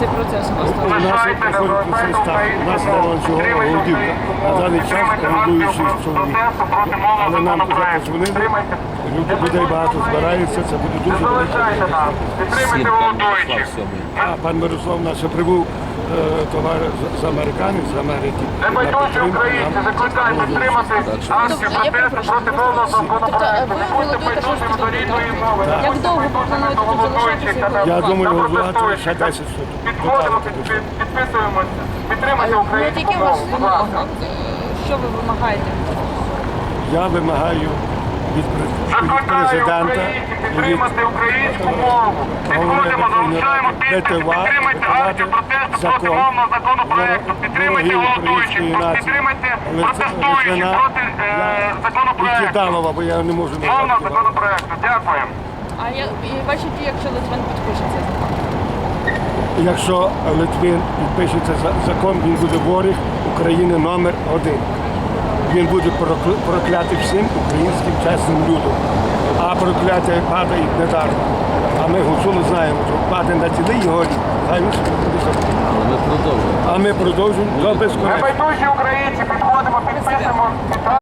цей процес у нас проходить процес так. У нас Ланчугова Голодівка, а далі час командуючий чоловік. Але нам подзвонили, люди, людей багато збирається, це буде дуже залишайте. Підтримайте Сьомий. А пан Мирослав наш прибув е, товариш з- американець з Америки. Небайдужі українці закликають підтримати акцію я протесту проти мовного законопроекту. Не будьте байдужими до рідної мови. Не будьте байдужими до Я думаю, голосувати ще 10 суток. Підходимо, під- під- підписуємося. Підтримайте українську мову, будь ласка. Що ви вимагаєте? Я вимагаю від пре- президента підтримати українську мову. Підходимо, залучаємо підписи, підтримайте акцію протесту проти мовного законопроекту. Підтримайте голодуючих, підтримайте протестуючих проти е, законопроекту. Кидалова, бо я не можу не Мовного законопроекту. Дякуємо. А я дії, якщо Литвин підпише цей закон? Якщо Литвин підпишеться за закон, він буде ворог України номер один. Він буде прокля- проклятий всім українським чесним людям. А прокляття падає недарно. А ми гуцули знаємо, що падає на цілий горі, хай він. Але ми продовжуємо. А ми продовжуємо до безконечності. байдужі українці підходимо, підписуємо.